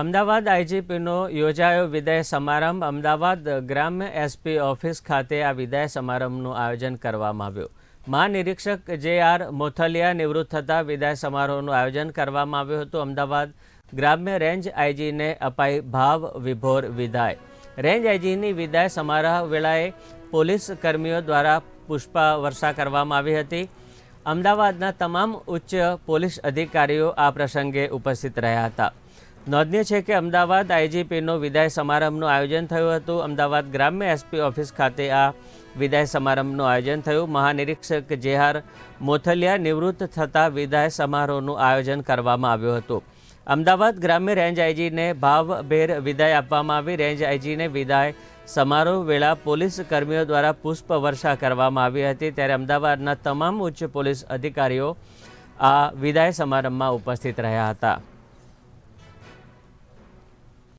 અમદાવાદ આઈજીપીનો યોજાયો વિદાય સમારંભ. અમદાવાદ ગ્રામ્ય એસપી ઓફિસ ખાતે આ વિદાય સમારંભનું આયોજન કરવામાં આવ્યું. મહાનિરીક્ષક જે આર મોથલિયા નિવૃત્ત થતાં વિદાય સમારોહનું આયોજન કરવામાં આવ્યું હતું. અમદાવાદ ગ્રામ્ય રેન્જ આઈજીને અપાઈ ભાવ વિભોર વિદાય. રેન્જ આઈજીની વિદાય સમારોહ વેળાએ પોલીસ કર્મીઓ દ્વારા પુષ્પા વર્ષા કરવામાં આવી હતી. અમદાવાદના તમામ ઉચ્ચ પોલીસ અધિકારીઓ આ પ્રસંગે ઉપસ્થિત રહ્યા હતા. નોંધનીય છે કે અમદાવાદ આઈજીપીનો વિદાય સમારંભનું આયોજન થયું હતું. અમદાવાદ ગ્રામ્ય એસપી ઓફિસ ખાતે આ વિદાય સમારંભનું આયોજન થયું. મહાનિરીક્ષક જેહાર મોથલિયા નિવૃત્ત થતાં વિદાય સમારોહનું આયોજન કરવામાં આવ્યું હતું. અમદાવાદ ગ્રામ્ય રેન્જ આઈજીને ભાવભેર વિદાય આપવામાં આવી. રેન્જ આઈજીને વિદાય સમારોહ વેળા પોલીસ કર્મીઓ દ્વારા પુષ્પ વર્ષા કરવામાં આવી હતી. ત્યારે અમદાવાદના તમામ ઉચ્ચ પોલીસ અધિકારીઓ આ વિદાય સમારંભમાં ઉપસ્થિત રહ્યા હતા.